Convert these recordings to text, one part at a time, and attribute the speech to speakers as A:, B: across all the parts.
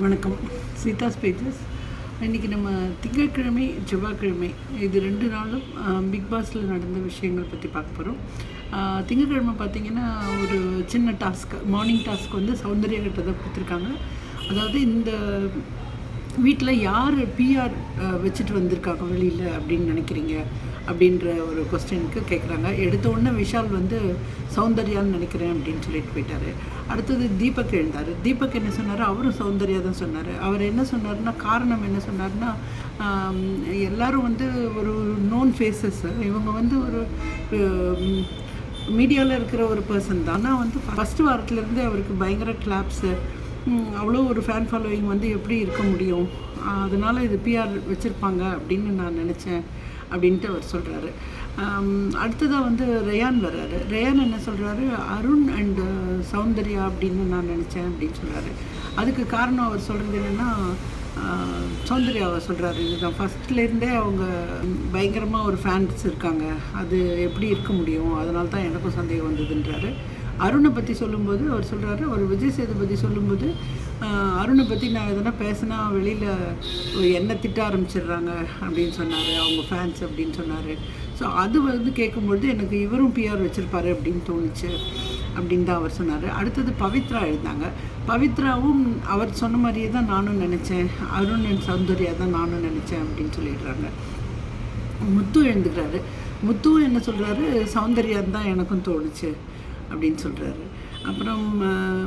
A: வணக்கம். சீதா ஸ்பேஜஸ் இன்றைக்கி நம்ம திங்கட்கிழமை செவ்வாய்க்கிழமை இது ரெண்டு நாளும் பிக் பாஸில் நடந்த விஷயங்கள் பற்றி பார்க்க போகிறோம் திங்கட்கிழமை பார்த்தீங்கன்னா ஒரு சின்ன டாஸ்க் மார்னிங் டாஸ்க் வந்து சௌந்தர்யகிட்ட தான் கொடுத்துருக்காங்க. அதாவது இந்த வீட்டில் யார் பிஆர் வச்சுட்டு வந்திருக்காங்க வெளியில் அப்படின்னு நினைக்கிறீங்க? அப்படின்ற ஒரு கொஸ்டினுக்கு கேட்குறாங்க எடுத்த உடனே விஷால் வந்து சௌந்தர்யான்னு நினைக்கிறேன் அப்படின்னு சொல்லிட்டு போயிட்டார். அடுத்தது தீபக் எழுந்தார். தீபக் என்ன சொன்னார்? அவரும் சௌந்தர்யா தான் சொன்னார். அவர் என்ன சொன்னார்னா காரணம் என்ன சொன்னார்னா எல்லாரும் வந்து ஒரு நோன் ஃபேஸஸ் இவங்க வந்து ஒரு மீடியாவில் இருக்கிற ஒரு பர்சன் தான். ஆனால் வந்து ஃபஸ்ட்டு வாரத்துலேருந்தே அவருக்கு பயங்கர கிளாப்ஸு அவ்வளோ ஒரு ஃபேன் ஃபாலோயிங் வந்து எப்படி இருக்க முடியும்? அதனால் இது பிஆர் வச்சுருப்பாங்க அப்படின்னு நான் நினச்சேன் அப்படின்ட்டு அவர் சொல்கிறாரு அடுத்ததாக வந்து ரயான் வர்றாரு. ரயான் என்ன சொல்கிறாரு அருண் அண்டு சௌந்தர்யா அப்படின்னு நான் நினச்சேன் அப்படின்னு சொல்கிறாரு அதுக்கு காரணம் அவர் சொல்கிறது என்னென்னா சௌந்தர்யாவை சொல்கிறாரு இதுதான் ஃபஸ்ட்லேருந்தே அவங்க பயங்கரமாக ஒரு ஃபேன்ஸ் இருக்காங்க. அது எப்படி இருக்க முடியும்? அதனால தான் எனக்கும் சந்தேகம் வந்ததுன்றாரு. அருணை பற்றி சொல்லும்போது அவர் சொல்கிறாரு அவர் விஜய் சேதுபதி சொல்லும்போது அருணை பற்றி நான் எதனா பேசினா வெளியில் என்ன திட்ட ஆரம்பிச்சிடுறாங்க? அப்படின்னு சொன்னார் அவங்க ஃபேன்ஸ் அப்படின்னு சொன்னார். ஸோ அது வந்து கேட்கும்பொழுது எனக்கு இவரும் பிஆர் வச்சுருப்பாரு அப்படின்னு தோணுச்சு அப்படின்னு தான் அவர் சொன்னார். அடுத்தது பவித்ரா எழுந்தாங்க பவித்ராவும் அவர் சொன்ன மாதிரியே தான் நானும் நினச்சேன். அருண் என் சௌந்தர்யா தான் நானும் நினச்சேன் அப்படின்னு சொல்லிடுறாங்க. முத்து எழுந்துக்கிறாரு முத்துவும் என்ன சொல்கிறாரு சௌந்தர்யான் தான் எனக்கும் தோணுச்சு. அப்படின்னு சொல்கிறாரு அப்புறம்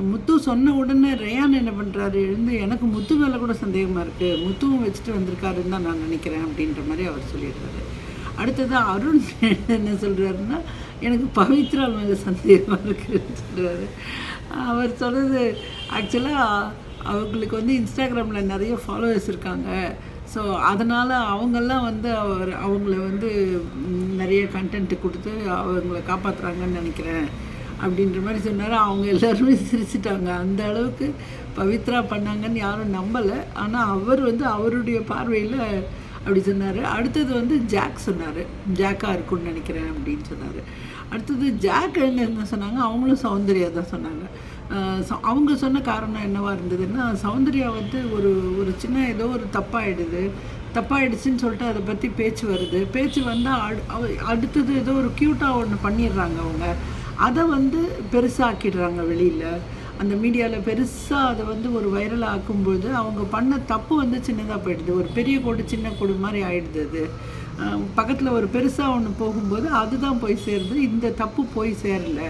A: முத்து சொன்ன உடனே ரேயான் என்ன பண்ணுறாரு எழுந்து எனக்கு முத்து மேலே கூட சந்தேகமாக இருக்குது முத்துவும் வச்சுட்டு வந்திருக்காருன்னு தான் நான் நினைக்கிறேன் அப்படின்ற மாதிரி அவர் சொல்லிடுறாரு. அடுத்தது அருண் என்ன சொல்கிறாருன்னா எனக்கு பவித்ரா மேலே சந்தேகமாக இருக்குதுன்னு சொல்கிறாரு அவர் சொன்னது ஆக்சுவலாக அவங்களுக்கு வந்து இன்ஸ்டாகிராமில் நிறைய ஃபாலோவர்ஸ் இருக்காங்க. ஸோ அதனால் அவங்கெல்லாம் வந்து அவர் அவங்கள வந்து நிறைய கண்டென்ட் கொடுத்து அவங்கள காப்பாற்றுறாங்கன்னு நினைக்கிறேன். அப்படின்ற மாதிரி சொன்னார். அவங்க எல்லாருமே சிரிச்சிட்டாங்க. அந்த அளவுக்கு பவித்ரா பண்ணாங்கன்னு யாரும் நம்பலை. ஆனால் அவர் வந்து அவருடைய பார்வையில் அப்படி சொன்னார். அடுத்தது வந்து ஜாக் சொன்னார். ஜாக்காக இருக்கும்னு நினைக்கிறேன் அப்படின்னு சொன்னார். அடுத்தது ஜாக் என்ன சொன்னாங்க? அவங்களும் சௌந்தர்யா தான் சொன்னாங்க. ச- அவங்க சொன்ன காரணம் என்னவாக இருந்ததுன்னா சௌந்தர்யா வந்து ஒரு ஒரு சின்ன ஏதோ ஒரு தப்பாயிடுது. தப்பாயிடுச்சுன்னு சொல்லிட்டு அதை பற்றி பேச்சு வருது. பேச்சு வந்தால் அடு அடுத்தது ஏதோ ஒரு க்யூட்டாக ஒன்று பண்ணிடுறாங்க அவங்க. அதை வந்து பெருசாக்கிடுறாங்க வெளியில். அந்த மீடியாவில் பெருசாக அதை வந்து ஒரு வைரல் ஆக்கும்போது அவங்க பண்ண தப்பு வந்து சின்னதாக போயிடுது. ஒரு பெரிய கோடு சின்ன கோடு மாதிரி ஆயிடுது அது. பக்கத்தில் ஒரு பெருசாக ஒன்று போகும்போது அதுதான் போய் சேருது. இந்த தப்பு போய் சேரல.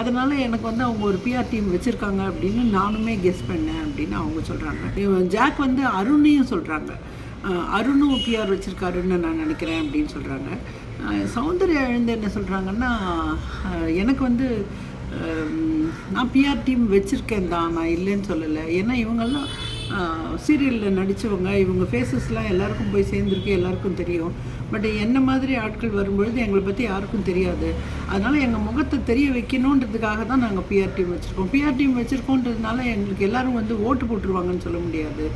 A: அதனால் எனக்கு வந்து அவங்க ஒரு பிஆர் டீம் வச்சுருக்காங்க அப்படின்னு நானுமே கெஸ் பண்ணேன் அப்படின்னு அவங்க சொல்கிறாங்க ஜாக் வந்து அருணையும் சொல்கிறாங்க அருணும் பிஆர் வச்சுருக்காருன்னு நான் நினைக்கிறேன் அப்படின்னு சொல்கிறாங்க சௌந்தர்யா எழுந்து என்ன சொல்கிறாங்கன்னா எனக்கு வந்து நான் பிஆர் டீம் வச்சுருக்கேன் தான் நான் இல்லைன்னு சொல்லலை. ஏன்னா இவங்கெல்லாம் சீரியலில் நடித்தவங்க இவங்க ஃபேஸஸ்லாம் எல்லாருக்கும் போய் சேர்ந்துருக்கு எல்லாருக்கும் தெரியும். பட் என்ன மாதிரி ஆட்கள் வரும்பொழுது எங்களை பற்றி யாருக்கும் தெரியாது. அதனால் எங்கள் முகத்தை தெரிய வைக்கணுன்றதுக்காக தான் நாங்கள் பிஆர் டீம் வச்சுருக்கோம். பிஆர் டீம் வச்சுருக்கோன்றதுனால எங்களுக்கு எல்லாரும் வந்து ஓட்டு போட்டுருவாங்கன்னு சொல்ல முடியாது.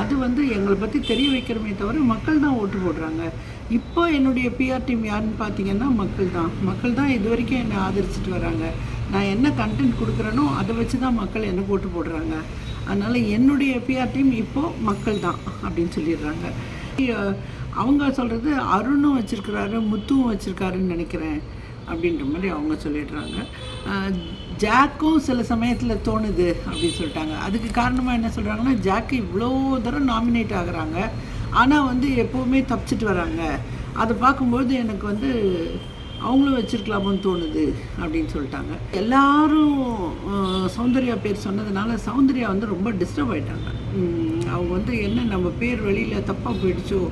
A: அது வந்து எங்களை பற்றி தெரிய வைக்கிறோமே தவிர மக்கள் தான் ஓட்டு போடுறாங்க. இப்போ என்னுடைய பிஆர் டீம் யாருன்னு பார்த்தீங்கன்னா மக்கள் தான். மக்கள் தான் இது வரைக்கும் என்னை ஆதரிச்சிட்டு வராங்க. நான் என்ன கண்டென்ட் கொடுக்குறேனோ அதை வச்சு தான் மக்கள் என்ன ஓட்டு போடுறாங்க. அதனால் என்னுடைய பிஆர் டீம் இப்போது மக்கள் தான் அப்படின்னு சொல்லிடுறாங்க. அவங்க சொல்கிறது அருணும் வச்சுருக்கிறாரு முத்துவும் வச்சுருக்காருன்னு நினைக்கிறேன் அப்படின்ற மாதிரி அவங்க சொல்லிடுறாங்க. ஜாக்கும் சில சமயத்தில் தோணுது அப்படின்னு சொல்லிட்டாங்க. அதுக்கு காரணமாக என்ன சொல்கிறாங்கன்னா ஜாக்கு இவ்வளோ தரம் நாமினேட் ஆகுறாங்க. ஆனால் வந்து எப்போவுமே தப்பிச்சிட்டு வராங்க. அதை பார்க்கும்போது எனக்கு வந்து அவங்களும் வச்சுருக்கலாமோன்னு தோணுது அப்படின்னு சொல்லிட்டாங்க. எல்லாரும் சௌந்தர்யா பேர் சொன்னதுனால சௌந்தர்யா வந்து ரொம்ப டிஸ்டர்ப் ஆகிட்டாங்க அவங்க வந்து என்ன நம்ம பேர் வெளியில் தப்பாக போயிடுச்சோ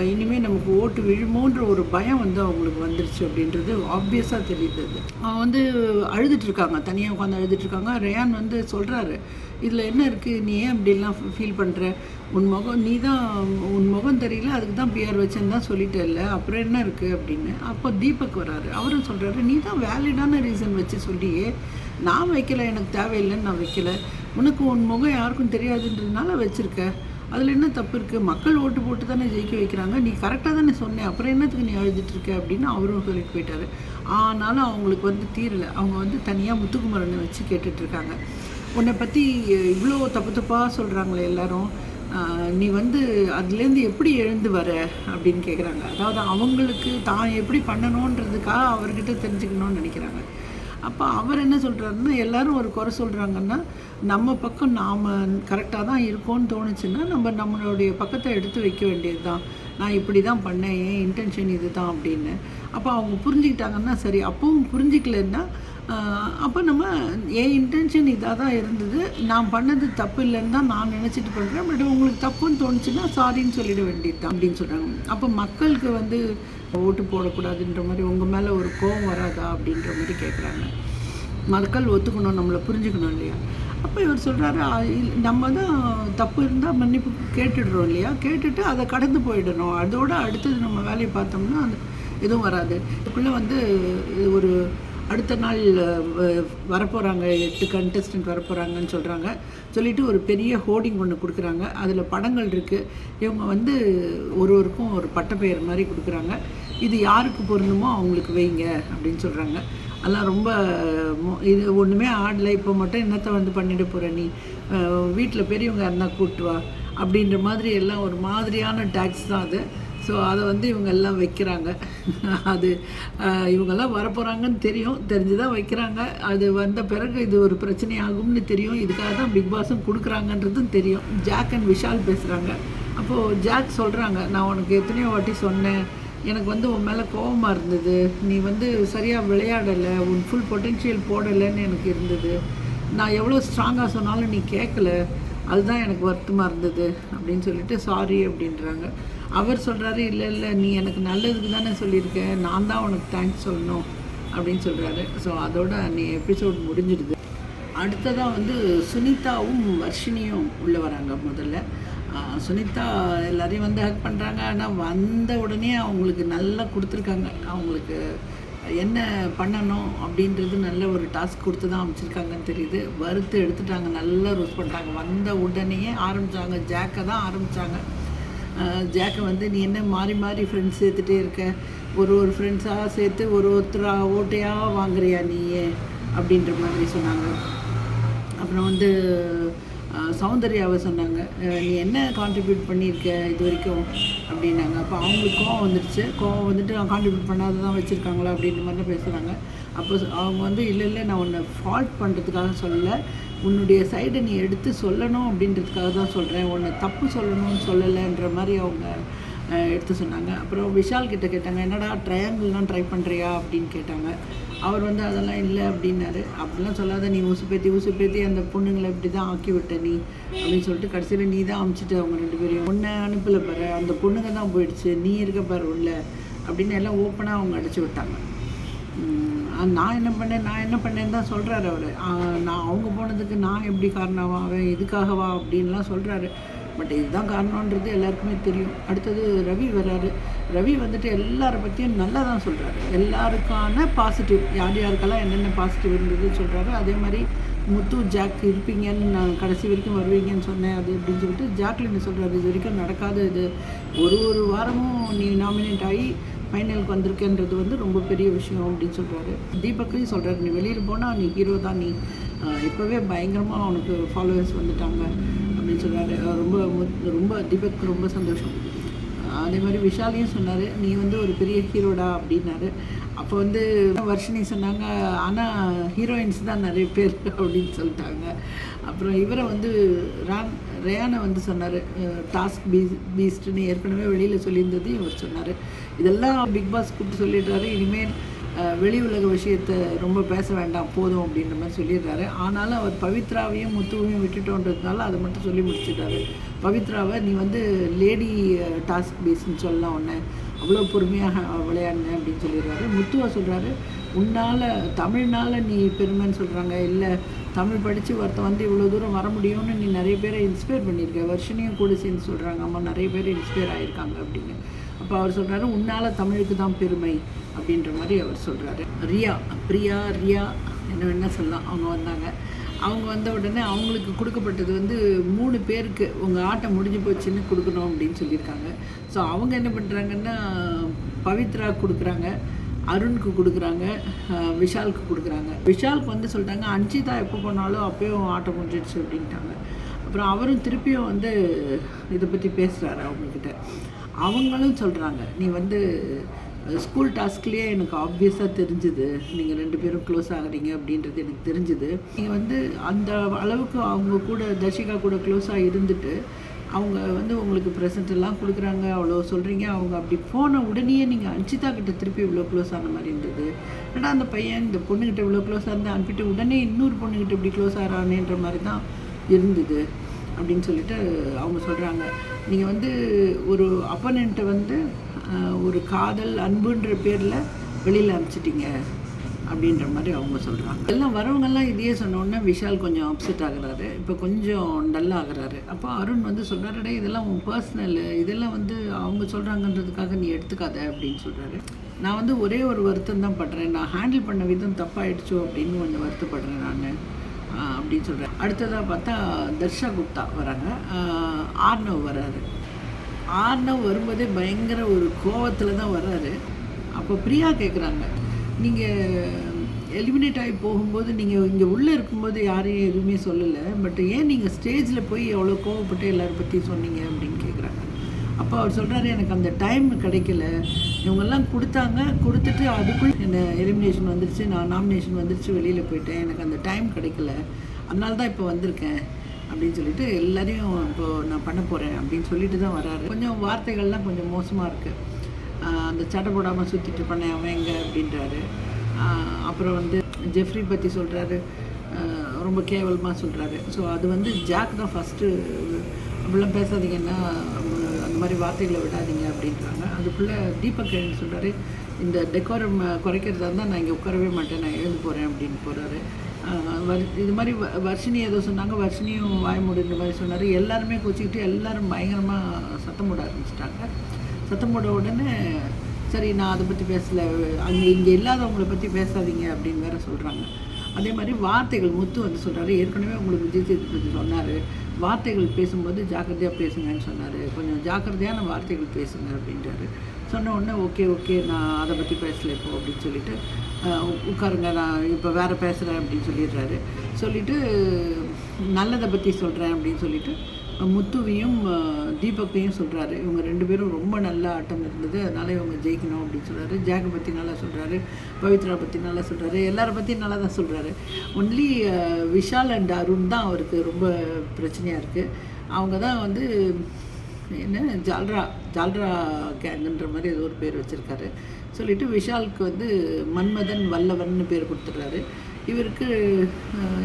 A: இனிமேல் நமக்கு ஓட்டு விழுமோன்ற ஒரு பயம் வந்து அவங்களுக்கு வந்துருச்சு அப்படின்றது ஆப்வியஸாக தெரியுது. அது. அவன் வந்து அழுதுட்டுருக்காங்க தனியாக உட்காந்து அழுதுட்ருக்காங்க ரேயான் வந்து சொல்கிறாரு இதில் என்ன இருக்குது நீ ஏன் அப்படிலாம் ஃபீல் பண்ணுற உன் முகம் நீ தான் உன் முகம் தெரியல. அதுக்கு தான் பிஆர் வச்சேன்னு தான் சொல்லிட்டேல்ல. அப்புறம் என்ன இருக்குது அப்படின்னு. அப்போ தீபக் வராரு. அவரும் சொல்கிறாரு நீ தான் வேலிடான ரீசன் வச்சு சொல்லியே. நான் வைக்கல. எனக்கு தேவையில்லைன்னு நான் வைக்கல. உனக்கு உன் முகம் யாருக்கும் தெரியாதுன்றதுனால வச்சுருக்கேன் அதில் என்ன தப்பு இருக்குது மக்கள் ஓட்டு போட்டு தானே ஜெயிக்க வைக்கிறாங்க. நீ கரெக்டாக தானே சொன்னேன் அப்புறம் என்னத்துக்கு நீ அழுதுட்டு இருக்க அப்படின்னு அவரும் சொல்லிட்டு போயிட்டாரு. ஆனாலும் அவங்களுக்கு வந்து தீரலை. அவங்க வந்து தனியாக முத்துக்குமரனை வச்சு கேட்டுட்ருக்காங்க உன்னை பற்றி இவ்வளோ தப்பு தப்பாக சொல்கிறாங்களே எல்லாரும். நீ வந்து அதுலேருந்து எப்படி எழுந்து வர அப்படின்னு கேட்குறாங்க அதாவது அவங்களுக்கு தான் எப்படி பண்ணணுன்றதுக்காக அவர்கிட்ட தெரிஞ்சுக்கணும்னு நினைக்கிறாங்க. அப்போ அவர் என்ன சொல்கிறாருன்னா எல்லாரும் ஒரு குறை சொல்கிறாங்கன்னா நம்ம பக்கம் நாம் கரெக்டாக தான் இருக்கோம்னு தோணுச்சுன்னா நம்ம நம்மளுடைய பக்கத்தை எடுத்து வைக்க வேண்டியது தான் நான் இப்படி தான் பண்ணேன் என் இன்டென்ஷன் இது தான் அப்படின்னு. அப்போ அவங்க புரிஞ்சுக்கிட்டாங்கன்னா சரி அப்பவும் புரிஞ்சிக்கலன்னா அப்போ நம்ம என் இன்டென்ஷன் இதாக தான் இருந்தது. நான் பண்ணது தப்பு இல்லைன்னு தான் நான் நினச்சிட்டு பண்ணுறேன் பட் உங்களுக்கு தப்புன்னு தோணுச்சுன்னா சாரின்னு சொல்லிட வேண்டியது தான் அப்படின்னு சொல்கிறாங்க அப்போ மக்களுக்கு வந்து ஓட்டு போடக்கூடாதுன்ற மாதிரி உங்கள் மேலே ஒரு கோவம் வராதா அப்படின்ற மாதிரி கேட்குறாங்க மக்கள் ஒத்துக்கணும் நம்மளை புரிஞ்சுக்கணும் இல்லையா? அப்போ இவர் சொல்கிறாரு நம்ம தான் தப்பு இருந்தால் மன்னிப்பு கேட்டுடுறோம் இல்லையா? கேட்டுட்டு அதை கடந்து போயிடணும். அதோடு அடுத்தது நம்ம வேலையை பார்த்தோம்னா அந்த எதுவும் வராது. இதுக்குள்ளே வந்து இது ஒரு அடுத்த நாள் வரப்போகிறாங்க எட்டு கண்டஸ்டன்ட் வரப்போகிறாங்கன்னு சொல்கிறாங்க சொல்லிட்டு ஒரு பெரிய ஹோர்டிங் ஒன்று கொடுக்குறாங்க. அதில் படங்கள் இருக்குது இவங்க வந்து ஒருவருக்கும் ஒரு பட்டப்பெயர் மாதிரி கொடுக்குறாங்க. இது யாருக்கு பொருந்துமோ அவங்களுக்கு வைங்க அப்படின்னு சொல்கிறாங்க அதெல்லாம் ரொம்ப இது ஒன்றுமே ஆடலை. இப்போ மட்டும் என்னத்தை வந்து பண்ணிட போகிற நீ? வீட்டில் பெரியவங்க யாருன்னா கூப்பிட்டு வா. அப்படின்ற மாதிரி எல்லாம் ஒரு மாதிரியான டேக்ஸ் தான் அது. ஸோ அதை வந்து இவங்க எல்லாம் வைக்கிறாங்க. அது இவங்கெல்லாம் வரப்போகிறாங்கன்னு தெரியும். தெரிஞ்சு தான் வைக்கிறாங்க. அது வந்த பிறகு இது ஒரு பிரச்சனை ஆகும்னு தெரியும். இதுக்காக தான் பிக் பாஸும் கொடுக்குறாங்கன்றதும் தெரியும். ஜாக் அண்ட் விஷால் பேசுகிறாங்க அப்போது ஜாக் சொல்கிறாங்க நான் உனக்கு எத்தனையோ வாட்டி சொன்னேன். எனக்கு வந்து உன் மேலே கோவமாக இருந்தது. நீ வந்து சரியாக விளையாடலை. உன் ஃபுல் பொட்டென்ஷியல் போடலைன்னு எனக்கு இருந்தது. நான் எவ்வளோ ஸ்ட்ராங்காக சொன்னாலும் நீ கேட்கல அதுதான் எனக்கு வருத்தமாக இருந்தது அப்படின்னு சொல்லிட்டு சாரி அப்படின்றாங்க. அவர் சொல்கிறாரு இல்லை இல்லை நீ எனக்கு நல்லதுக்கு தானே சொல்லியிருக்க. நான் தான் உனக்கு தேங்க்ஸ் சொல்லணும் அப்படின்னு சொல்கிறாரு ஸோ அதோட நீ எபிசோட் முடிஞ்சிடுது. அடுத்ததாக வந்து சுனிதாவும் வர்ஷினியும் உள்ளே வராங்க முதல்ல. சுனிதா எல்லாரையும் வந்து ஹெல்ப் பண்ணுறாங்க ஆனால் வந்த உடனே அவங்களுக்கு நல்லா கொடுத்துருக்காங்க. அவங்களுக்கு என்ன பண்ணணும் அப்படின்றது நல்ல ஒரு டாஸ்க் கொடுத்து தான் அமைச்சிருக்காங்கன்னு தெரியுது. வறுத்து எடுத்துட்டாங்க நல்லா ரோஸ் பண்ணுறாங்க வந்த உடனேயே ஆரம்பித்தாங்க ஜாக்கை தான் ஆரம்பித்தாங்க ஜாக்கை வந்து நீ என்ன மாறி மாறி ஃப்ரெண்ட்ஸ் சேர்த்துட்டே இருக்க? ஒரு ஒரு ஃப்ரெண்ட்ஸாக சேர்த்து ஒரு ஒருத்தரா ஓட்டையாக வாங்குறியா நீயே? அப்படின்ற மாதிரி சொன்னாங்க. அப்புறம் வந்து சௌந்தர்யாவை சொன்னாங்க. நீ என்ன கான்ட்ரிபியூட் பண்ணியிருக்க இது வரைக்கும்? அப்படின்னாங்க. அப்போ அவங்களுக்கு கோவம் வந்துடுச்சு கோவம் வந்துட்டு நான் கான்ட்ரிபியூட் பண்ணாததான் வச்சுருக்காங்களா அப்படின்ற மாதிரி பேசுகிறாங்க அப்போ அவங்க வந்து இல்லை இல்லை நான் உன்னை ஃபால்ட் பண்ணுறதுக்காக சொல்லலை. உன்னுடைய சைடை நீ எடுத்து சொல்லணும் அப்படின்றதுக்காக தான் சொல்கிறேன் உன்னை தப்பு சொல்லணும்னு சொல்லலைன்ற மாதிரி அவங்க எடுத்து சொன்னாங்க. அப்புறம் விஷால் கிட்ட கேட்டாங்க என்னடா ட்ரையாங்கிள்லாம் ட்ரை பண்ணுறியா அப்படின்னு கேட்டாங்க. அவர் வந்து அதெல்லாம் இல்லை அப்படின்னாரு. அப்படிலாம் சொல்லாத நீ உசுப்பேத்தி உசுப்பேத்தி அந்த பொண்ணுங்களை இப்படி தான் ஆக்கி விட்ட நீ அப்படின்னு சொல்லிட்டு கடைசியில் நீ தான் அமுச்சிட்டு அவங்க ரெண்டு பேரையும். ஒன்றை அனுப்பல பாரு அந்த பொண்ணுங்க தான் போயிடுச்சு நீ இருக்க பாரு உள்ள அப்படின்னு எல்லாம் ஓப்பனாக அவங்க அடிச்சு விட்டாங்க. நான் என்ன பண்ணேன் நான் என்ன பண்ணேன்னு தான் சொல்கிறாரு அவர். நான் அவங்க போனதுக்கு நான் எப்படி காரணவா அவன் இதுக்காகவா அப்படின்லாம் சொல்கிறாரு பட் இதுதான் காரணன்றது எல்லாருக்குமே தெரியும். அடுத்தது ரவி வராரு ரவி வந்துட்டு எல்லாரை பற்றியும் நல்லா தான் சொல்கிறாரு எல்லாருக்கான பாசிட்டிவ் யார் யாருக்கெல்லாம் என்னென்ன பாசிட்டிவ் இருந்ததுன்னு சொல்கிறாரு அதே மாதிரி முத்து ஜாக் இருப்பீங்கன்னு நான் கடைசி வரைக்கும் வருவீங்கன்னு சொன்னேன். அது அப்படின்னு சொல்லிட்டு ஜாக்லின் சொல்கிறாரு இது வரைக்கும் நடக்காத இது. ஒரு ஒரு வாரமும் நீ நாமினேட் ஆகி ஃபைனலுக்கு வந்திருக்கேன்றது வந்து ரொம்ப பெரிய விஷயம் அப்படின்னு சொல்கிறாரு தீபக்கையும் சொல்கிறாரு நீ வெளியில் போனால் நீ ஹீரோ தான். நீ இப்போவே பயங்கரமாக உனக்கு ஃபாலோவர்ஸ் வந்துட்டாங்க. அப்படின்னு சொன்னார். ரொம்ப ரொம்ப தீபக் ரொம்ப சந்தோஷம். அதே மாதிரி விஷாலையும் சொன்னார் நீ வந்து ஒரு பெரிய ஹீரோடா அப்படின்னாரு. அப்போ வந்து வர்ஷினி சொன்னாங்க ஆனால் ஹீரோயின்ஸ் தான் நிறைய பேர் அப்படின்னு சொல்லிட்டாங்க. அப்புறம் இவரை வந்து ரான் ரேயானை வந்து சொன்னார் டாஸ்க் பீஸ் பீஸ்ட்னு ஏற்கனவே வெளியில் சொல்லியிருந்தது இவர் சொன்னார். இதெல்லாம் பிக் பாஸ் கூப்பிட்டு சொல்லிடுறாரு. இனிமேல் வெளி உலக விஷயத்தை ரொம்ப பேச வேண்டாம் போதும் அப்படின்ற மாதிரி சொல்லிடுறாரு. ஆனாலும் அவர் பவித்ராவையும் முத்துவையும் விட்டுட்டோன்றதுனால அதை மட்டும் சொல்லி முடிச்சிட்டாரு பவித்ராவை நீ வந்து லேடி டாஸ்க் பேஸ்ன்னு சொல்லலாம் ஒன்று அவ்வளோ பொறுமையாக விளையாடினேன் அப்படின்னு சொல்லிடுறாரு. முத்துவா சொல்கிறாரு உன்னால் தமிழ்னால நீ பெருமைன்னு சொல்கிறாங்க இல்லை தமிழ் படித்து ஒருத்தன் வந்து இவ்வளோ தூரம் வர முடியும்னு நீ நிறைய பேரை இன்ஸ்பயர் பண்ணியிருக்க. வருஷனையும் கூட சேர்ந்து சொல்கிறாங்க அம்மா நிறைய பேர் இன்ஸ்பயர் ஆகியிருக்காங்க அப்படின்னு. அப்போ அவர் சொல்கிறாரு உன்னால் தமிழுக்கு தான் பெருமை அப்படின்ற மாதிரி அவர் சொல்கிறாரு ரியா பிரியா ரியா என்ன வேணால் சொல்லலாம். அவங்க வந்தாங்க. அவங்க வந்த உடனே அவங்களுக்கு கொடுக்கப்பட்டது வந்து மூணு பேருக்கு உங்கள் ஆட்டம் முடிஞ்சு போச்சுன்னு கொடுக்கணும் அப்படின்னு சொல்லியிருக்காங்க. ஸோ அவங்க என்ன பண்ணுறாங்கன்னா பவித்ரா கொடுக்குறாங்க அருணுக்கு கொடுக்குறாங்க விஷாலுக்கு கொடுக்குறாங்க. விஷாலுக்கு வந்து சொல்லிட்டாங்க அஞ்சிதா எப்போ போனாலும் அப்பயும் ஆட்டம் முடிஞ்சிடுச்சு அப்படின்ட்டாங்க. அப்புறம் அவரும் திருப்பியும் வந்து இதை பற்றி பேசுகிறாரு அவங்கக்கிட்ட அவங்களும் சொல்கிறாங்க நீ வந்து ஸ்கூல் டாஸ்க்லேயே எனக்கு ஆப்வியஸாக தெரிஞ்சுது. நீங்கள் ரெண்டு பேரும் க்ளோஸ் ஆகுறீங்க அப்படின்றது எனக்கு தெரிஞ்சுது. நீங்கள் வந்து அந்த அளவுக்கு அவங்க கூட தர்ஷிகா கூட க்ளோஸாக இருந்துட்டு அவங்க வந்து உங்களுக்கு ப்ரெசன்ட் எல்லாம் கொடுக்குறாங்க அவ்வளோ சொல்கிறீங்க அவங்க அப்படி போன உடனேயே நீங்கள் அஞ்சிதா கிட்ட திருப்பி இவ்வளோ க்ளோஸ் ஆன மாதிரி இருந்தது. ஏன்னா அந்த பையன் இந்த பொண்ணுக்கிட்ட இவ்வளோ க்ளோஸாக இருந்து அனுப்பிட்டு உடனே இன்னொரு பொண்ணுக்கிட்ட இப்படி க்ளோஸ் ஆகிறானேன்ற மாதிரி தான் இருந்தது. அப்படின்னு சொல்லிட்டு அவங்க சொல்கிறாங்க நீங்கள் வந்து ஒரு அப்பனண்ட்டை வந்து ஒரு காதல் அன்புன்ற பேரில் வெளியில் அனுப்பிச்சிட்டிங்க அப்படின்ற மாதிரி அவங்க சொல்கிறாங்க எல்லாம் வரவங்கெல்லாம் இதையே சொன்ன விஷால் கொஞ்சம் அப்செட் ஆகுறாரு. இப்போ கொஞ்சம் டல் ஆகுறாரு. அப்போ அருண் வந்து சொல்கிறாரடே இதெல்லாம் உன் பர்சனல் இதெல்லாம் வந்து அவங்க சொல்கிறாங்கன்றதுக்காக நீ எடுத்துக்காத அப்படின்னு சொல்கிறாரு நான் வந்து ஒரே ஒரு வருத்தம் தான் படுறேன். நான் ஹேண்டில் பண்ண விதம் தப்பாகிடுச்சோ அப்படின்னு கொஞ்சம் வருத்தப்படுறேன் நான். அப்படின்னு சொல்கிறேன் அடுத்ததாக பார்த்தா தர்ஷா குப்தா வராங்க. ஆர்னவ் வராரு ஆர்னவ் வரும்போதே பயங்கர ஒரு கோவத்தில் தான் வர்றாரு. அப்போ பிரியா கேட்குறாங்க நீங்கள் எலிமினேட் ஆகி போகும்போது நீங்கள் இங்கே உள்ளே இருக்கும்போது யாரையும் எதுவுமே சொல்லலை. பட் ஏன் நீங்கள் ஸ்டேஜில் போய் எவ்வளோ கோவப்பட்டு எல்லோரும் பற்றி சொன்னீங்க? அப்படின்னு அப்போ அவர் சொல்கிறாரு எனக்கு அந்த டைம் கிடைக்கல. இவங்கெல்லாம் கொடுத்தாங்க. கொடுத்துட்டு அதுக்குள்ளே என்ன எலிமினேஷன் வந்துருச்சு. நான் நாமினேஷன் வந்துருச்சு. வெளியில் போயிட்டேன். எனக்கு அந்த டைம் கிடைக்கல. அதனால தான் இப்போ வந்திருக்கேன். அப்படின்னு சொல்லிட்டு எல்லாரையும் இப்போ நான் பண்ண போகிறேன் அப்படின்னு சொல்லிட்டு தான் வராரு. கொஞ்சம் வார்த்தைகள்லாம் கொஞ்சம் மோசமாக இருக்குது அந்த சட்டை போடாமல் சுற்றிட்டு பண்ணேன் அவன் எங்கே? அப்படின்றாரு. அப்புறம் வந்து ஜெஃப்ரி பற்றி சொல்கிறாரு ரொம்ப கேவலமாக சொல்கிறாரு ஸோ அது வந்து ஜாக் தான் ஃபஸ்ட்டு அப்படிலாம் பேசாதீங்கன்னா மாதிரி வார்த்தைகளை விடாதீங்க அப்படின்றாங்க. அதுக்குள்ளே தீபக் எழுந்து சொல்கிறாரு இந்த டெக்கோரம் குறைக்கிறதா இருந்தால் நான் இங்கே உட்காரவே மாட்டேன் நான் எழுந்து போகிறேன் அப்படின்னு போகிறாரு இது மாதிரி வ- வர்ஷினி ஏதோ சொன்னாங்க வர்ஷினியும் வாய் மூடுன்ற மாதிரி சொன்னார். எல்லாருமே கொச்சிக்கிட்டு எல்லாரும் பயங்கரமாக சத்தம் போட ஆரம்பிச்சிட்டாங்க. சத்தம் போட உடனே சரி நான் அதை பற்றி பேசலை அங்கே இங்கே இல்லாதவங்களை பற்றி பேசாதீங்க அப்படின்னு வேற சொல்கிறாங்க அதே மாதிரி வார்த்தைகள் முத்து வந்து சொல்கிறாரு ஏற்கனவே உங்களுக்கு விஜய் சேதுபதி சொன்னார் வார்த்தைகள் பேசும்போது ஜாக்கிரதையாக பேசுங்கன்னு சொன்னார். கொஞ்சம் ஜாக்கிரதையான வார்த்தைகள் பேசுங்க அப்படின்றாரு சொன்ன உடனே ஓகே ஓகே நான் அதை பற்றி பேசல இப்போ அப்படின்னு சொல்லிட்டு உட்காருங்க நான் இப்போ வேறு பேசுகிறேன் அப்படின்னு சொல்லிடுறாரு. சொல்லிவிட்டு நல்லதை பற்றி சொல்கிறேன் அப்படின்னு சொல்லிட்டு முத்துவையும் தீபக்கையும் சொல்கிறாரு இவங்க ரெண்டு பேரும் ரொம்ப நல்ல ஆட்டம் இருந்தது. அதனால் இவங்க ஜெயிக்கணும் அப்படின்னு சொல்கிறாரு ஜாக்கை பற்றி நல்லா சொல்கிறாரு பவித்ரா பற்றி நல்லா சொல்கிறாரு எல்லாரை பற்றியும் நல்லா தான் சொல்கிறாரு ஒன்லி விஷால் அண்ட் அருண் தான் அவருக்கு ரொம்ப பிரச்சனையாக இருக்குது அவங்க தான் வந்து என்ன ஜால்ரா ஜால்ரா கேங்குன்ற மாதிரி ஏதோ ஒரு பேர் வச்சுருக்காரு. சொல்லிட்டு விஷாலுக்கு வந்து மன்மதன் வல்லவன்னு பேர் கொடுத்துட்றாரு. இவருக்கு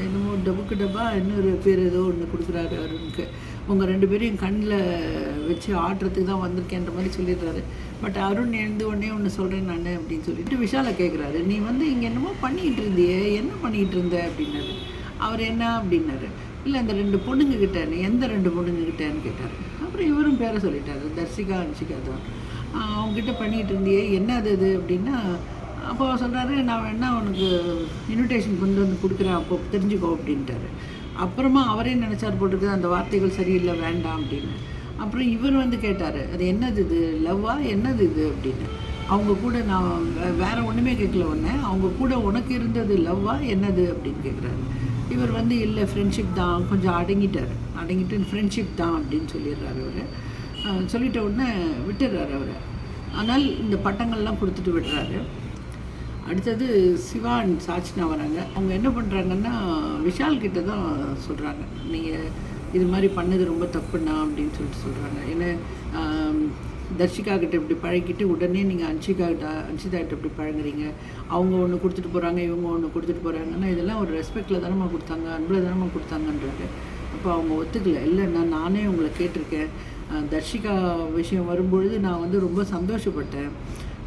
A: என்னமோ டபுக்கு டப்பா இன்னொரு பேர் ஏதோ ஒன்று கொடுக்குறாரு அருணுக்கு. உங்கள் ரெண்டு பேரையும் கண்ணில் வச்சு ஆடுறதுக்கு தான் வந்திருக்கேன்ற மாதிரி சொல்லிடுறாரு. பட் அருண் எழுந்து உடனே ஒன்று சொல்கிறேன் நான் அப்படின்னு சொல்லிட்டு விஷாலை கேட்குறாரு நீ வந்து இங்கே என்னமோ பண்ணிகிட்டு இருந்தியே என்ன பண்ணிகிட்டு இருந்த அப்படின்னாரு. அவர் என்ன அப்படின்னாரு. இல்லை அந்த ரெண்டு பொண்ணுங்க கிட்ட எந்த ரெண்டு பொண்ணுங்க கிட்டேன்னு கேட்டார். அப்புறம் இவரும் பேரை சொல்லிட்டாரு தர்சிகா அன்ஷிகா தான். அவங்ககிட்ட பண்ணிகிட்டு இருந்தியே என்ன அது இது அப்படின்னா அப்போ சொல்கிறாரு நான் வேணா உனக்கு இன்விடேஷன் கொண்டு வந்து கொடுக்குறேன் அப்போ தெரிஞ்சுக்கோ அப்படின்ட்டாரு. அப்புறமா அவரே நினச்சார் போட்டிருக்கு அந்த வார்த்தைகள் சரியில்லை வேண்டாம் அப்படின்னு. அப்புறம் இவர் வந்து கேட்டார் அது என்னது இது? லவ்வா? என்னது இது? அப்படின்னு. அவங்க கூட நான் வேறு ஒன்றுமே கேட்கல ஒன்று அவங்க கூட உனக்கு இருந்தது லவ்வா? என்னது? அப்படின்னு கேட்குறாரு. இவர் வந்து இல்லை ஃப்ரெண்ட்ஷிப் தான். கொஞ்சம் அடங்கிட்டார். அடங்கிட்டு ஃப்ரெண்ட்ஷிப் தான் அப்படின்னு சொல்லிடுறாரு அவர். சொல்லிட்ட உடனே விட்டுடுறாரு அவர். ஆனால் இந்த பட்டங்கள்லாம் கொடுத்துட்டு விடுறாரு. அடுத்தது சிவான் சாச்சினா வராங்க. அவங்க என்ன பண்ணுறாங்கன்னா விஷால் கிட்ட தான் சொல்கிறாங்க நீங்கள் இது மாதிரி பண்ணது ரொம்ப தப்புண்ணா அப்படின்னு சொல்லிட்டு சொல்கிறாங்க ஏன்னா தர்ஷிகா கிட்ட இப்படி பழகிட்டு உடனே நீங்கள் அன்ஷிகா கிட்ட அன்ஷிதா கிட்ட இப்படி பழகுறீங்க. அவங்க ஒன்று கொடுத்துட்டு போகிறாங்க இவங்க ஒன்று கொடுத்துட்டு போகிறாங்கன்னா இதெல்லாம் ஒரு ரெஸ்பெக்டில் தானம்மா கொடுத்தாங்க அன்பில் தானம்மா கொடுத்தாங்கன்றாரு அப்போ அவங்க ஒத்துக்கல. இல்லை நான் நானே உங்களை கேட்டிருக்கேன். தர்ஷிகா விஷயம் வரும்பொழுது நான் வந்து ரொம்ப சந்தோஷப்பட்டேன்.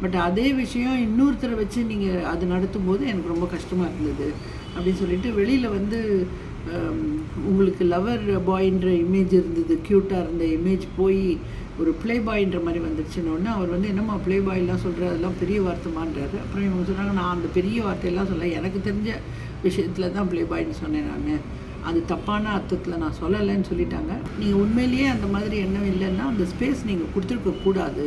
A: பட் அதே விஷயம் இன்னொருத்தரை வச்சு நீங்கள் அது நடத்தும் போது எனக்கு ரொம்ப கஷ்டமாக இருந்தது. அப்படின்னு சொல்லிட்டு வெளியில் வந்து உங்களுக்கு லவர் பாய்ன்ற இமேஜ் இருந்தது க்யூட்டாக இருந்த இமேஜ் போய் ஒரு ப்ளே பாய்ன்ற மாதிரி வந்துருச்சுன்னொடனே அவர் வந்து என்னம்மா ப்ளே பாய்லாம் சொல்கிற அதெல்லாம் பெரிய வார்த்தைமான்றாரு அப்புறம் இவங்க சொன்னாங்க நான் அந்த பெரிய வார்த்தையெல்லாம் சொல்ல எனக்கு தெரிஞ்ச விஷயத்தில் தான் ப்ளே பாய்ன்னு சொன்னேன் நான். அது தப்பான அர்த்தத்தில் நான் சொல்லலைன்னு சொல்லிட்டாங்க. நீங்கள் உண்மையிலேயே அந்த மாதிரி எண்ணம் இல்லைன்னா அந்த ஸ்பேஸ் நீங்கள் கொடுத்துருக்க கூடாது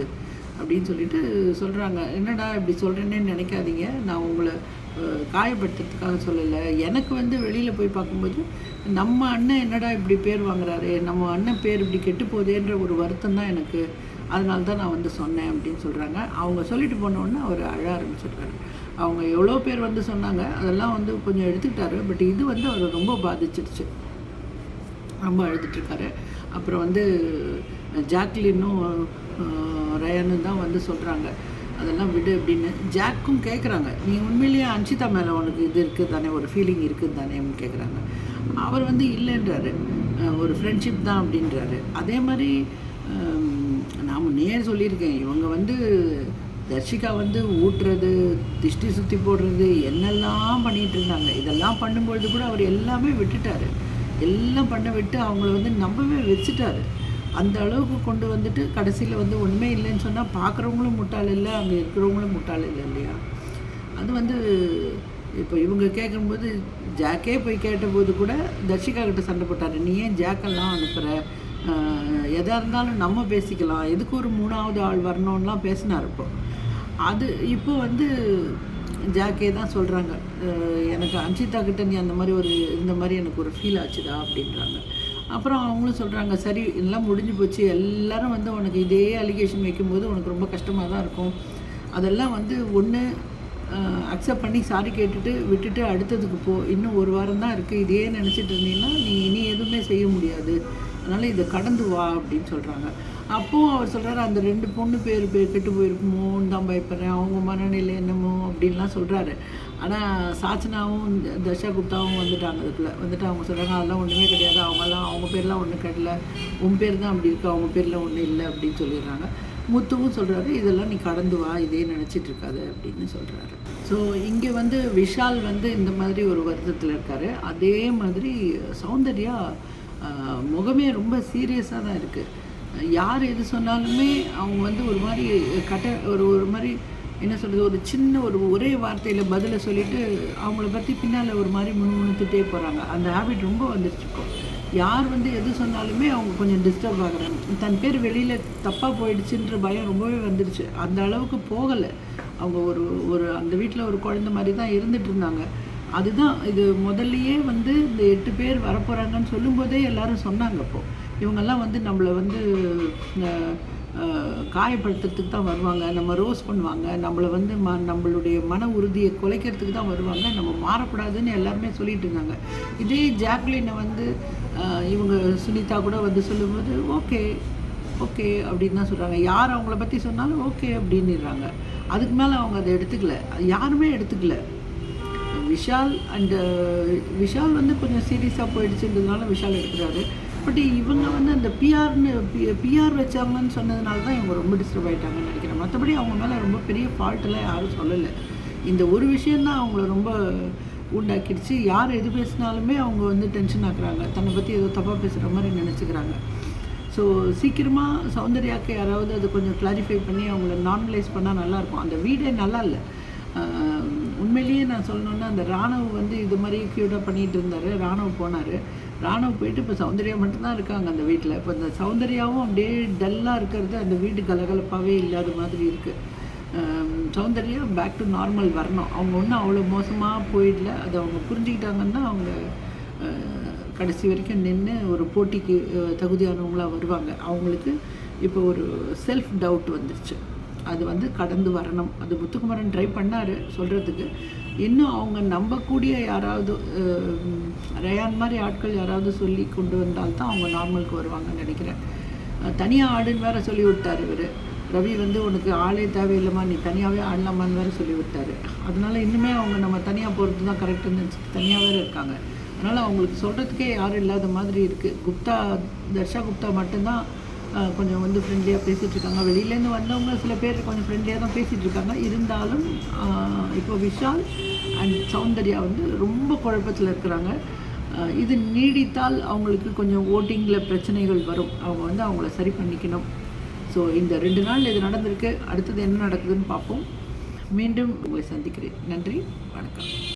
A: அப்படின்னு சொல்லிட்டு சொல்கிறாங்க என்னடா இப்படி சொல்கிறேன்னே நினைக்காதீங்க. நான் உங்களை காயப்படுத்துறதுக்காக சொல்லலை. எனக்கு வந்து வெளியில் போய் பார்க்கும்போது நம்ம அண்ணன் என்னடா இப்படி பேர் வாங்குறாரு? நம்ம அண்ணன் பேர் இப்படி கெட்டு போதேன்ற ஒரு வருத்தம் தான் எனக்கு. அதனால தான் நான் வந்து சொன்னேன் அப்படின்னு சொல்கிறாங்க அவங்க சொல்லிட்டு போனோடனே அவர் அழ ஆரம்பிச்சிருக்காரு அவங்க எவ்வளோ பேர் வந்து சொன்னாங்க அதெல்லாம் வந்து கொஞ்சம் எடுத்துக்கிட்டாரு. பட் இது வந்து அவர் ரொம்ப பாதிச்சிருச்சு ரொம்ப அழுதுட்ருக்காரு அப்புறம் வந்து ஜாக்லின்னும் ரயானு தான் வந்து சொல்கிறாங்க அதெல்லாம் விடு அப்படின்னு. ஜாக்கும் கேட்குறாங்க நீ உண்மையிலேயே அன்ஷிதா மேலே உனக்கு இது இருக்குது தானே ஒரு ஃபீலிங் இருக்குது தானேன்னு கேட்குறாங்க அவர் வந்து இல்லைன்றாரு. ஒரு ஃப்ரெண்ட்ஷிப் தான் அப்படின்றாரு. அதே மாதிரி நான் முன்னையே சொல்லியிருக்கேன். இவங்க வந்து தர்ஷிகா வந்து ஊட்டுறது திஷ்டி சுற்றி போடுறது என்னெல்லாம் பண்ணிகிட்டு இருந்தாங்க. இதெல்லாம் பண்ணும்பொழுது கூட அவர் எல்லாமே விட்டுட்டார். எல்லாம் பண்ண விட்டு அவங்கள வந்து நம்பவே வச்சுட்டாரு. அந்த அளவுக்கு கொண்டு வந்துட்டு கடைசியில் வந்து ஒன்றுமே இல்லைன்னு சொன்னால் பார்க்குறவங்களும் முட்டாள் இல்லை அங்கே இருக்கிறவங்களும் முட்டாள் இல்லை இல்லையா? அது வந்து இப்போ இவங்க கேட்கும்போது ஜாக்கே போய் கேட்டபோது கூட தர்ஷிகா கிட்ட சண்டை போட்டார். நீ ஏன் ஜாக்கெல்லாம் அனுப்புகிற எதாக இருந்தாலும் நம்ம பேசிக்கலாம். எதுக்கு ஒரு மூணாவது ஆள் வரணும்லாம் பேசினார் இப்போ. அது இப்போ வந்து ஜாக்கே தான் சொல்கிறாங்க எனக்கு அன்ஷிதா கிட்ட நீ அந்த மாதிரி ஒரு இந்த மாதிரி எனக்கு ஒரு ஃபீல் ஆச்சுதா அப்படின்றாங்க. அப்புறம் அவங்களும் சொல்கிறாங்க சரி எல்லாம் முடிஞ்சு போச்சு. எல்லாரும் வந்து உனக்கு இதே அலிகேஷன் வைக்கும்போது உனக்கு ரொம்ப கஷ்டமாக தான் இருக்கும். அதெல்லாம் வந்து ஒன்று அக்செப்ட் பண்ணி சாரி கேட்டுட்டு விட்டுட்டு அடுத்ததுக்கு போ. இன்னும் ஒரு வாரம் தான் இருக்குது இதே நினச்சிட்டு இருந்தீங்கன்னா நீ இனி எதுவுமே செய்ய முடியாது. அதனால் இதை கடந்து வா அப்படின்னு சொல்கிறாங்க அப்போவும் அவர் சொல்கிறாரு அந்த ரெண்டு பொண்ணு பேர் பேர் கெட்டு போயிருக்குமோன்னு தான் பயப்படுறேன். அவங்க மனநிலை என்னமோ அப்படின்லாம் சொல்கிறாரு ஆனால் சாச்சனாவும் தர்ஷா குப்தாவும் வந்துட்டாங்க அதுக்குள்ளே. வந்துட்டு அவங்க சொல்கிறாங்க அதெல்லாம் ஒன்றுமே கிடையாது. அவங்கெல்லாம் அவங்க பேர்லாம் ஒன்றும் கிடையல உன் பேர் தான் அப்படி இருக்கு. அவங்க பேரில் ஒன்றும் இல்லை அப்படின்னு சொல்லிடுறாங்க. முத்துவும் சொல்கிறாரு இதெல்லாம் நீ கடந்து வா. இதே நினச்சிட்டு இருக்காது அப்படின்னு சொல்கிறாரு ஸோ இங்கே வந்து விஷால் வந்து இந்த மாதிரி ஒரு வருத்தத்தில் இருக்கார். அதே மாதிரி சௌந்தர்யா முகமே ரொம்ப சீரியஸாக தான் இருக்குது யார் எது சொன்னாலுமே அவங்க வந்து ஒரு மாதிரி கட்ட ஒரு ஒரு மாதிரி என்ன சொல்கிறது ஒரு சின்ன ஒரு ஒரே வார்த்தையில் பதிலை சொல்லிட்டு அவங்கள பற்றி பின்னால் ஒரு மாதிரி முணுமுணுத்துட்டே போகிறாங்க அந்த ஹேபிட் ரொம்ப வந்துருச்சு யார் வந்து எது சொன்னாலுமே அவங்க கொஞ்சம் டிஸ்டர்ப் ஆகுறாங்க. தன் பேர் வெளியில் தப்பாக போயிடுச்சுன்ற பயம் ரொம்பவே வந்துடுச்சு அந்த அளவுக்கு போகலை. அவங்க ஒரு ஒரு அந்த வீட்டில் ஒரு குழந்த மாதிரி தான் இருந்துட்டு இருந்தாங்க. அதுதான் இது முதல்லையே வந்து இந்த எட்டு பேர் வரப்போகிறாங்கன்னு சொல்லும்போதே எல்லாரும் சொன்னாங்க அப்போது இவங்கெல்லாம் வந்து நம்மளை வந்து காயப்படுத்துறதுக்கு தான் வருவாங்க. நம்ம ரோஸ் பண்ணுவாங்க. நம்மளை வந்து ம நம்மளுடைய மன உறுதியை குலைக்கிறதுக்கு தான் வருவாங்க. நம்ம மாறக்கூடாதுன்னு எல்லாருமே சொல்லிட்டு இருந்தாங்க. இதே ஜாக்லினை வந்து இவங்க சுனிதா கூட வந்து சொல்லும்போது ஓகே ஓகே அப்படின்னு தான் சொல்கிறாங்க யார் அவங்கள பற்றி சொன்னாலும் ஓகே அப்படின்னுறாங்க. அதுக்கு மேலே அவங்க அதை எடுத்துக்கல. யாருமே எடுத்துக்கல. விஷால் அண்டு விஷால் வந்து கொஞ்சம் சீரியஸாக போயிடுச்சுன்றதுனால விஷால் எடுக்கிறாரு. பட் இவங்க வந்து அந்த பிஆர்னு பிஆர் வச்சாங்கன்னு சொன்னதுனால தான் இவங்க ரொம்ப டிஸ்டர்ப் ஆகிட்டாங்கன்னு நினைக்கிறேன். மற்றபடி அவங்க மேலே ரொம்ப பெரிய ஃபால்ட்டெல்லாம் யாரும் சொல்லலை. இந்த ஒரு விஷயந்தான் அவங்கள ரொம்ப உண்டாக்கிடுச்சு. யார் எது பேசினாலுமே அவங்க வந்து டென்ஷன் ஆக்குறாங்க. தன்னை பற்றி ஏதோ தப்பாக பேசுகிற மாதிரி நினச்சிக்கிறாங்க. ஸோ சீக்கிரமாக சௌந்தர்யாவுக்கு யாராவது அது கொஞ்சம் கிளாரிஃபை பண்ணி அவங்கள நார்மலைஸ் பண்ணால் நல்லாயிருக்கும் அந்த வீடே நல்லா இல்லை. உண்மையிலேயே நான் சொல்லணுன்னா அந்த ராணுவ வந்து இது மாதிரி க்யூட்டாக பண்ணிகிட்டு இருந்தார். ராணுவ போனார். ராணுவ போயிட்டு இப்போ சௌந்தர்யா மட்டும்தான் இருக்காங்க அந்த வீட்டில் இப்போ அந்த சௌந்தர்யாவும் அப்படியே டல்லாக இருக்கிறது அந்த வீடு கலகலப்பாகவே இல்லாத மாதிரி இருக்குது சௌந்தர்யா பேக் டு நார்மல் வரணும். அவங்க ஒன்றும் அவ்வளோ மோசமாக போயிடல. அதை அவங்க புரிஞ்சுக்கிட்டாங்கன்னா அவங்க கடைசி வரைக்கும் நின்று ஒரு போட்டிக்கு தகுதியானவங்களாக தகுதியானவங்களா வருவாங்க. அவங்களுக்கு இப்போ ஒரு செல்ஃப் டவுட் வந்துருச்சு. அது வந்து கடந்து வரணும். அது முத்துக்குமரன் ட்ரை பண்ணார் சொல்கிறதுக்கு இன்னும் அவங்க நம்பக்கூடிய யாராவது ரயான் மாதிரி ஆட்கள் யாராவது சொல்லி கொண்டு வந்தால்தான் அவங்க நார்மலுக்கு வருவாங்கன்னு நினைக்கிறேன். தனியாக ஆடுன்னு வேற சொல்லி விட்டார் இவர். ரவி வந்து உனக்கு ஆளே தேவையில்லைம்மா நீ தனியாகவே ஆடலாமான்னு வேற சொல்லி விட்டார். அதனால இன்னுமே அவங்க நம்ம தனியாக போகிறது தான் கரெக்டுன்னு நினச்சி தனியாக வேற இருக்காங்க. அதனால் அவங்களுக்கு சொல்கிறதுக்கே யாரும் இல்லாத மாதிரி இருக்குது குப்தா தர்ஷா குப்தா மட்டும்தான் கொஞ்சம் வந்து ஃப்ரெண்ட்லியாக பேசிகிட்டு இருக்காங்க வெளியிலேருந்து வந்தவங்க சில பேர் கொஞ்சம் ஃப்ரெண்ட்லியாக தான் பேசிகிட்டு இருக்காங்க இருந்தாலும் இப்போ விஷால் அண்ட் சௌந்தர்யா வந்து ரொம்ப குழப்பத்தில் இருக்கிறாங்க. இது நீடித்தால் அவங்களுக்கு கொஞ்சம் ஓட்டிங்கில் பிரச்சனைகள் வரும். அவங்க வந்து அவங்கள சரி பண்ணிக்கணும். ஸோ இந்த ரெண்டு நாள் இது நடந்திருக்கு. அடுத்தது என்ன நடக்குதுன்னு பார்ப்போம். மீண்டும் உங்களை சந்திக்கிறேன். நன்றி. வணக்கம்.